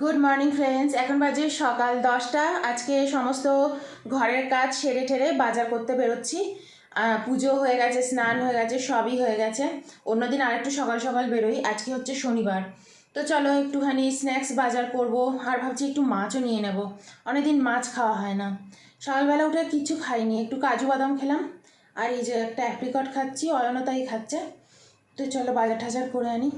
Good morning friends এখন বাজে সকাল দশটা। আজকে সমস্ত ঘরের কাজ সেরে ঠেরে বাজার করতে বেরোচ্ছি। পুজো হয়ে গেছে, স্নান হয়ে গেছে, সবই হয়ে গেছে। অন্যদিন আরেকটু সকাল সকাল বেরোই। আজকে হচ্ছে শনিবার। তো চলো একটুখানি স্ন্যাক্স বাজার করব। আর ভাবছি একটু মাছও নিয়ে নেব। অনেকদিন মাছ খাওয়া হয় না। সকালবেলা উঠে কিছু খাইনি। একটু কাজু বাদাম খেলাম। আর এই যে একটা অ্যাপ্রিকট খাচ্ছি, অয়নতাই খাচ্ছে। তো চলো বাজার টাজার করে আনি।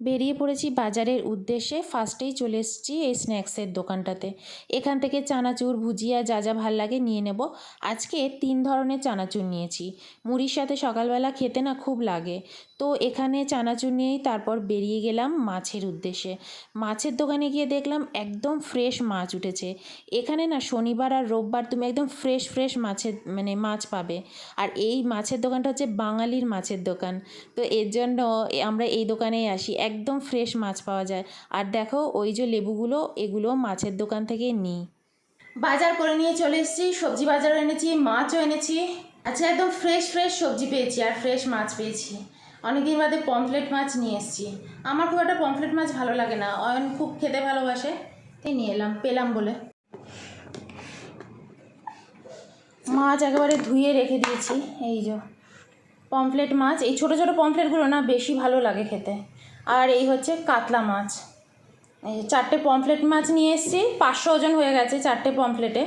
বেরিয়ে পড়েছি বাজারের উদ্দেশ্যে। ফার্স্টেই চলে এসেছি এই স্ন্যাক্সের দোকানটাতে। এখান থেকে চানাচুর, ভুজিয়া, যা যা ভালো লাগে নিয়ে নেব। আজকে তিন ধরনের চানাচুর নিয়েছি। মুড়ির সাথে সকালবেলা খেতে না খুব লাগে। তো এখানে চানাচুর নিয়েই তারপর বেরিয়ে গেলাম মাছের উদ্দেশ্যে। মাছের দোকানে গিয়ে দেখলাম একদম ফ্রেশ মাছ উঠেছে। এখানে না শনিবার আর রোববার তুমি একদম ফ্রেশ ফ্রেশ মাছের মানে মাছ পাবে। আর এই মাছের দোকানটা হচ্ছে বাঙালির মাছের দোকান। তো এর জন্য আমরা এই দোকানেই আসি। একদম ফ্রেশ মাছ পাওয়া যায়। আর দেখো ওই যে লেবুগুলো, এগুলো মাছের দোকান থেকে নিই। বাজার করে নিয়ে চলে এসেছি, সবজি বাজারও এনেছি, মাছও এনেছি। আচ্ছা একদম ফ্রেশ ফ্রেশ সবজি পেয়েছি আর ফ্রেশ মাছ পেয়েছি। অনেকদিন বাদে পমফ্লেট মাছ নিয়ে এসেছি। আমার খুব একটা পমফ্লেট মাছ ভালো লাগে না। অয়ন খুব খেতে ভালোবাসে। তাই নিয়ে এলাম, পেলাম বলে। মাছ একেবারে ধুয়ে রেখে দিয়েছি। এই যে পমফ্লেট মাছ। এই ছোটো ছোটো পমফ্লেটগুলো না বেশি ভালো লাগে খেতে। আর এই হচ্ছে কাতলা মাছ। এই চারটে পমফ্লেট মাছ নিয়ে এসেছি। পাঁচশো ওজন হয়ে গেছে চারটে পমফ্লেটে।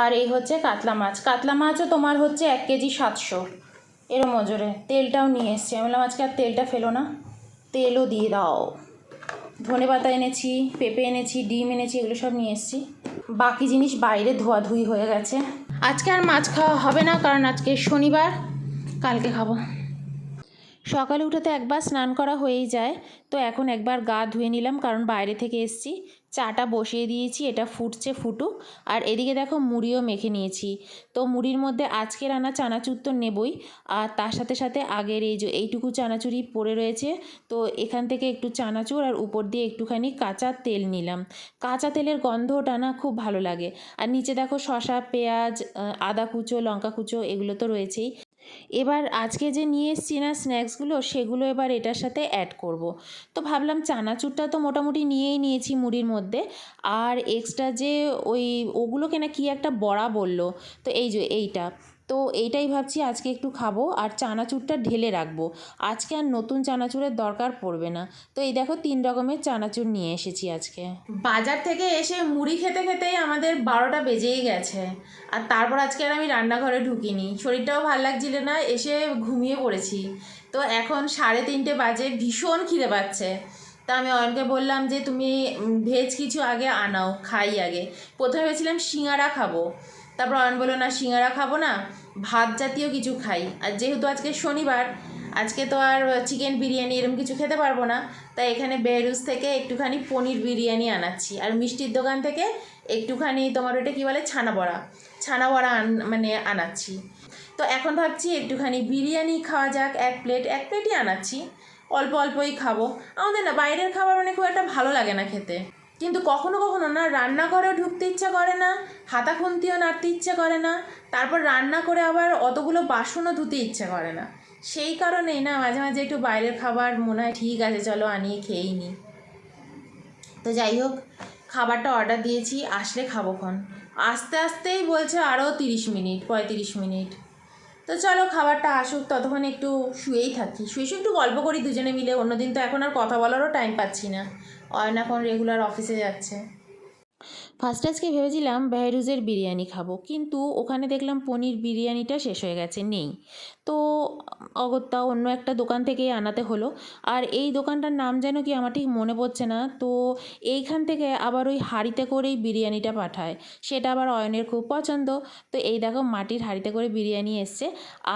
আর এই হচ্ছে কাতলা মাছ। কাতলা মাছও তোমার হচ্ছে এক কেজি সাতশো। এরম ওজনে তেলটাও নিয়ে এসছি। আমি বললাম, আজকে আর তেলটা ফেলো না, তেলও দিয়ে দাও। ধনে পাতা এনেছি, পেঁপে এনেছি, ডিম এনেছি, এগুলো সব নিয়ে এসছি। বাকি জিনিস বাইরে ধোয়াধুয়ি হয়ে গেছে। আজকে আর মাছ খাওয়া হবে না, কারণ আজকে শনিবার, কালকে খাব। সকালে উঠে তো একবার স্নান করা হয়েই যায়। তো এখন একবার গা ধুয়ে নিলাম, কারণ বাইরে থেকে এসছি। চাটা বসিয়ে দিয়েছি, এটা ফুটছে, ফুটুক। আর এদিকে দেখো মুড়িও মেখে নিয়েছি। তো মুড়ির মধ্যে আজকের আনা চানাচুর তো নেবই। আর তার সাথে সাথে আগের এই যে এইটুকু চানাচুরই পড়ে রয়েছে, তো এখান থেকে একটু চানাচুর আর উপর দিয়ে একটুখানি কাঁচা তেল নিলাম। কাঁচা তেলের গন্ধটা না খুব ভালো লাগে। আর নিচে দেখো শসা, পেঁয়াজ, আদা কুচো, লঙ্কা কুচো, এগুলো তো রয়েছেই। এবার আজকে যে নিয়ে এসছি না স্ন্যাক্সগুলো, সেগুলো এবার এটার সাথে অ্যাড করব। তো ভাবলাম চানাচুরটা তো মোটামুটি নিয়েই নিয়েছি মুড়ির মধ্যে আর এক্সট্রা যে ওই ওগুলোকে না কি একটা বড়া বলল, তো এই যে এইটা তো এইটাই ভাবছি আজকে একটু খাব আর চানাচুরটা ঢেলে রাখব। আজকে আর নতুন চানাচুরের দরকার পড়বে না। তো এই দেখো তিন রকমের চানাচুর নিয়ে এসেছি আজকে। বাজার থেকে এসে মুড়ি খেতে খেতেই আমাদের বারোটা বেজেই গেছে। আর তারপর আজকে আর আমি রান্নাঘরে ঢুকিনি। শরীরটাও ভালো লাগছিল না, এসে ঘুমিয়ে পড়েছি। তো এখন সাড়ে তিনটে বাজে, ভীষণ খিদে পাচ্ছে। তা আমি অয়নকে বললাম যে, তুমি ভেজ কিছু আগে আনাও, খাই আগে। প্রথমে ভেবেছিলাম সিঙ্গারা খাব। তারপর অয়ন বলল, না, সিঙ্গারা খাব না, ভাত জাতীয় কিছু খাই। আর যেহেতু আজকে শনিবার, আজকে তো আর চিকেন বিরিয়ানি এরকম কিছু খেতে পারব না, তাই এখানে বেরুস থেকে একটুখানি পনির বিরিয়ানি আনাচ্ছি। আর মিষ্টির দোকান থেকে একটুখানি তোমার ওটা কী বলে, ছানা বড়া ছানা বড়া আন মানে আনাচ্ছি। তো এখন ভাবছি একটুখানি বিরিয়ানি খাওয়া যাক, এক প্লেট, এক প্লেটই আনাচ্ছি। অল্প অল্পই খাব। আমাদের না, বাইরের খাবার মানে খুব একটা ভালো লাগে না খেতে। কিন্তু কখনো কখনো না, রান্নাঘরেও ঢুকতে ইচ্ছা করে না হাতা খুন্তিও নাড়তে ইচ্ছে করে না, তারপর রান্না করে আবার অতগুলো বাসনও ধুতে ইচ্ছে করে না। সেই কারণেই না, মাঝে মাঝে একটু বাইরের খাবার মনে হয় ঠিক আছে, চলো আনিয়ে খেয়েই নিই তো যাই হোক, খাবারটা অর্ডার দিয়েছি, আসলে খাব ক্ষণ আস্তে আস্তেই বলছে আরও তিরিশ মিনিট, পঁয়ত্রিশ মিনিট। তো চলো খাবারটা আসুক, ততক্ষণ একটু শুয়েই থাকি। শুয়ে শুয়ে একটু গল্প করি দুজনে মিলে, অন্যদিন তো এখন আর কথা বলারও টাইম পাচ্ছি না। অয়ন এখন রেগুলার অফিসে যাচ্ছে। ফার্স্ট আজকে ভেবেছিলাম বেহরুজের বিরিয়ানি খাব, কিন্তু ওখানে দেখলাম পনির বিরিয়ানিটা শেষ হয়ে গেছে, নেই। তো অগত্যা অন্য একটা দোকান থেকেই আনাতে হলো, আর এই দোকানটার নাম যেন কি আমার ঠিক মনে পড়ছে না। তো এইখান থেকে আবার ওই হাঁড়িতে করেই বিরিয়ানিটা পাঠায়, সেটা আবার অয়নের খুব পছন্দ। তো এই দেখো মাটির হাঁড়িতে করে বিরিয়ানি এসছে,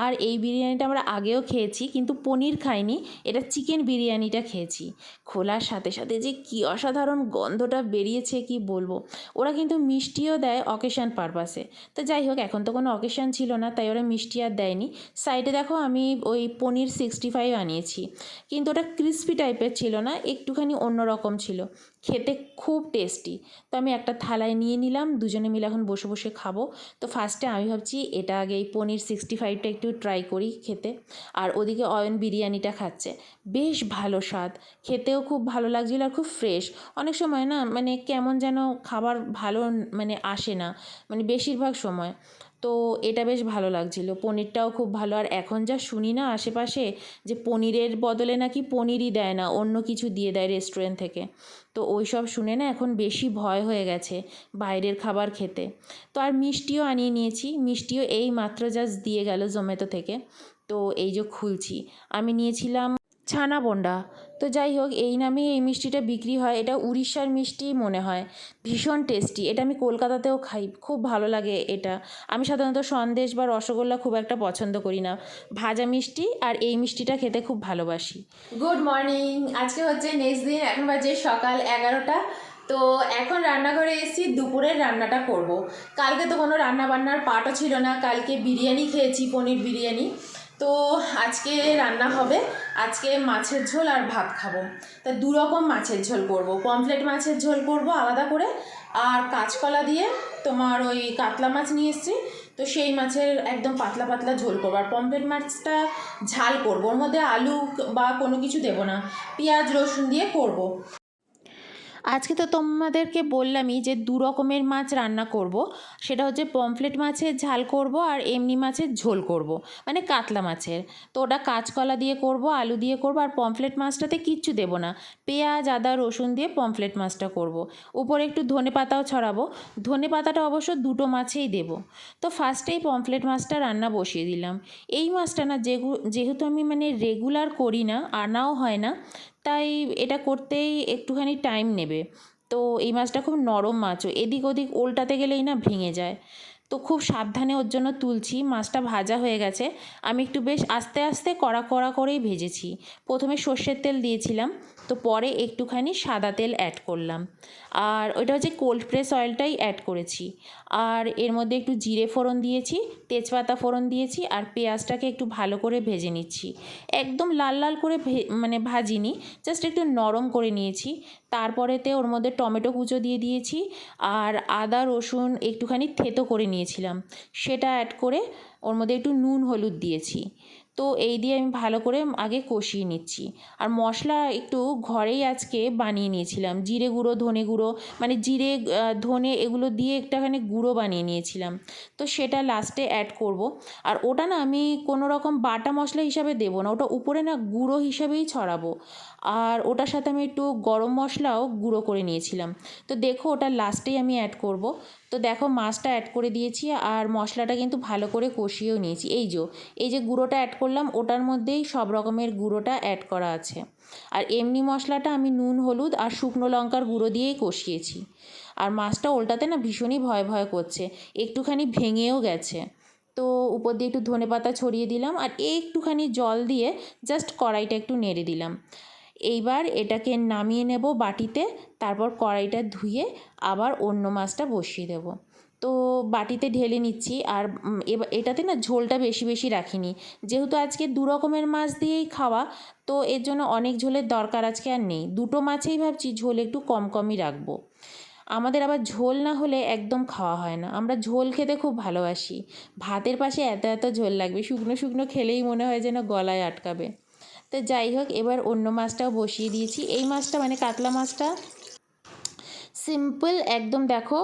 আর এই বিরিয়ানিটা আমরা আগেও খেয়েছি, কিন্তু পনির খাইনি, এটা চিকেন বিরিয়ানিটা খেয়েছি। খোলার সাথে সাথে যে কী অসাধারণ গন্ধটা বেরিয়েছে, কি বলব? ওরা কিন্তু মিষ্টিও দেয় অকেশান পারপাসে তো যাই হোক, এখন তো কোনো অকেশান ছিল না, তাই ওরা মিষ্টি আর দেয়নি। সাইডে দেখো আমি ওই পনির সিক্সটি ফাইভ আনিয়েছি। কিন্তু ওটা ক্রিস্পি টাইপের ছিল না, একটুখানি অন্যরকম ছিল। খেতে খুব টেস্টি তো আমি একটা থালায় নিয়ে নিলাম, দুজনে মিলে এখন বসে বসে খাব। তো ফার্স্টে আমি ভাবছি এটা আগে এই পনির সিক্সটি ফাইভটা একটু ট্রাই করি খেতে। আর ওদিকে অয়ন বিরিয়ানিটা খাচ্ছে। বেশ ভালো স্বাদ। খেতেও খুব ভালো লাগছিল আর খুব ফ্রেশ অনেক সময় না মানে কেমন যেন খাবার ভালো মানে আসে না। মানে বেশিরভাগ সময়। তো এটা বেশ ভালো লাগছিল। পনিরটাও খুব ভালো। আর এখন যা শুনি না আশেপাশে যে পনিরের বদলে নাকি পনিরই দেয় না, অন্য কিছু দিয়ে দেয় রেস্টুরেন্ট থেকে। তো ওই সব শুনে না এখন বেশি ভয় হয়ে গেছে বাইরের খাবার খেতে। তো আর মিষ্টিও আনিয়ে নিয়েছি। মিষ্টিও এই মাত্র জাস্ট দিয়ে গেল জোম্যাটো থেকে। তো এই যে খুলছি। আমি নিয়েছিলাম ছানা বন্ডা। তো যাই হোক, এই নামেই এই মিষ্টিটা বিক্রি হয়। এটা উড়িষ্যার মিষ্টি মনে হয়। ভীষণ টেস্টি এটা আমি কলকাতাতেও খাই। খুব ভালো লাগে এটা। আমি সাধারণত সন্দেশ বা রসগোল্লা খুব একটা পছন্দ করি না। ভাজা মিষ্টি আর এই মিষ্টিটা খেতে খুব ভালোবাসি। গুড মর্নিং আজকে হচ্ছে নেক্সট দিন। এখন বাজে সকাল এগারোটা। তো এখন রান্নাঘরে এসেছি দুপুরের রান্নাটা করব। কালকে তো কোনো রান্না বান্নার পাটও ছিল না। কালকে বিরিয়ানি খেয়েছি, পনির বিরিয়ানি। তো আজকে রান্না হবে। আজকে মাছের ঝোল আর ভাত খাব। তা দু রকম মাছের ঝোল করব। পমফ্লেট মাছের ঝোল করব আলাদা করে। আর কাঁচকলা দিয়ে তোমার ওই কাতলা মাছ নিয়ে এসেছি। তো সেই মাছের একদম পাতলা পাতলা ঝোল করব। আর পমফ্লেট মাছটা ঝাল করব। ওর মধ্যে আলু বা কোনো কিছু দেবো না। পেঁয়াজ রসুন দিয়ে করব। আজকে তো তোমাদেরকে বললামই যে দু রকমের মাছ রান্না করব। সেটা হচ্ছে পমফ্লেট মাছের ঝাল করব আর এমনি মাছের ঝোল করব মানে কাতলা মাছের। তো ওটা কাঁচকলা দিয়ে করব, আলু দিয়ে করব আর পমফ্লেট মাছটাতে কিচ্ছু দেবো না। পেঁয়াজ, আদা, রসুন দিয়ে পমফ্লেট মাছটা করব। উপরে একটু ধনে পাতাও ছড়াবো। ধনে পাতাটা অবশ্য দুটো মাছেই দেব। তো ফার্স্টেই পমফ্লেট মাছটা রান্না বসিয়ে দিলাম। এই মাছটা না যেহেতু আমি মানে রেগুলার করি না, আনাও হয় না তাই এটা করতেই একটুখানি টাইম নেবে। তো এই মাছটা খুব নরম মাছও এদিক ওদিক ওল্টাতে গেলেই না ভেঙে যায়। তো খুব সাবধানে ওর জন্য তুলছি, মাছটা ভাজা হয়ে গেছে। আমি একটু বেশ আস্তে আস্তে কড়া কড়া করেই ভেজেছি। প্রথমে সর্ষের তেল দিয়েছিলাম, তো পরে একটুখানি সাদা তেল অ্যাড করলাম। আর ওইটা হচ্ছে কোল্ড প্রেস অয়েলটাই অ্যাড করেছি। আর এর মধ্যে একটু জিরে ফোড়ন দিয়েছি, তেজপাতা ফোড়ন দিয়েছি, আর পেঁয়াজটাকে একটু ভালো করে ভেজে নিচ্ছি। একদম লাল লাল করে মানে ভাজিনি জাস্ট একটু নরম করে নিয়েছি। তারপরেতে ওর মধ্যে টমেটো কুচো দিয়ে দিয়েছি, আর আদা রসুন একটুখানি থেতো করে নিয়েছিলাম সেটা অ্যাড করে ওর মধ্যে একটু নুন, হলুদ দিয়েছি। তো এই দিয়ে আমি ভালো করে আগে কষিয়ে নিচ্ছি। আর মশলা একটু ঘরেই আজকে বানিয়ে নিয়েছিলাম। জিরে গুঁড়ো, ধনে গুঁড়ো মানে জিরে ধনে এগুলো দিয়ে একটাখানি গুঁড়ো বানিয়ে নিয়েছিলাম। তো সেটা লাস্টে অ্যাড করব। আর ওটা না আমি কোনো রকম বাটা মশলা হিসাবে দেবো না। ওটা উপরে না গুঁড়ো হিসাবেই ছড়াবো। আর ওটার সাথে আমি একটু গরম মশলাও গুঁড়ো করে নিয়েছিলাম। তো দেখো ওটা লাস্টেই আমি অ্যাড করব। তো দেখো মাছটা অ্যাড করে দিয়েছি আর মশলাটা কিন্তু ভালো করে কষিয়েও নিয়েছি। এই যে এই যে গুঁড়োটা অ্যাড করলাম, ওটার মধ্যেই সব রকমের গুঁড়োটা অ্যাড করা আছে। আর এমনি মশলাটা আমি নুন, হলুদ আর শুকনো লঙ্কার গুঁড়ো দিয়েই কষিয়েছি। আর মাছটা ওল্টাতে না ভীষণই ভয় ভয় করছে, একটুখানি ভেঙেও গেছে। তো উপর দিয়ে একটু ধনে পাতা ছড়িয়ে দিলাম আর একটুখানি জল দিয়ে জাস্ট কড়াইটা একটু নেড়ে দিলাম। এইবার এটাকে নামিয়ে নেব বাটিতে, তারপর কড়াইটা ধুয়ে আবার অন্য মাছটা বসিয়ে দেব। তো বাটিতে ঢেলে নিচ্ছি আর এটাতে না ঝোলটা বেশি বেশি রাখিনি। যেহেতু আজকে দু রকমের মাছ দিয়েই খাওয়া, তো এর জন্য অনেক ঝোলের দরকার আজকে আর নেই। দুটো মাছেই ভাবছি ঝোল একটু কম কমই রাখব। আমাদের আবার ঝোল না হলে একদম খাওয়া হয় না। আমরা ঝোল খেতে খুব ভালোবাসি। ভাতের পাশে এত এত ঝোল লাগবে, শুকনো শুকনো খেলেই মনে হয় যেন গলায় আটকাবে। তো যাই হোক, এবার অন্য মাছটাও বসিয়ে দিয়েছি। এই মাছটা মানে কাতলা মাছটা সিম্পল একদম দেখো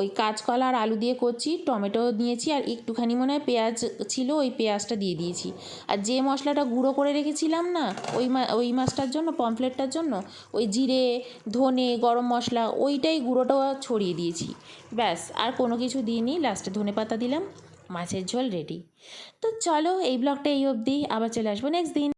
ওই কাঁচকলা আর আলু দিয়ে করছি, টমেটো নিয়েছি আর একটুখানি মনে হয় পেঁয়াজ ছিল, ওই পেঁয়াজটা দিয়ে দিয়েছি। আর যে মশলাটা গুঁড়ো করে রেখেছিলাম না, ওই মা, ওই মাছটার জন্য, পমফ্লেটটার জন্য, ওই জিরে, ধনে, গরম মশলা, ওইটাই গুঁড়োটা ছড়িয়ে দিয়েছি। ব্যাস, আর কোনো কিছু দিইনি লাস্টে ধনে পাতা দিলাম, মাছের ঝোল রেডি তো চলো, এই ব্লগটা এই অবধি, আবার চলে আসব নেক্সট দিন।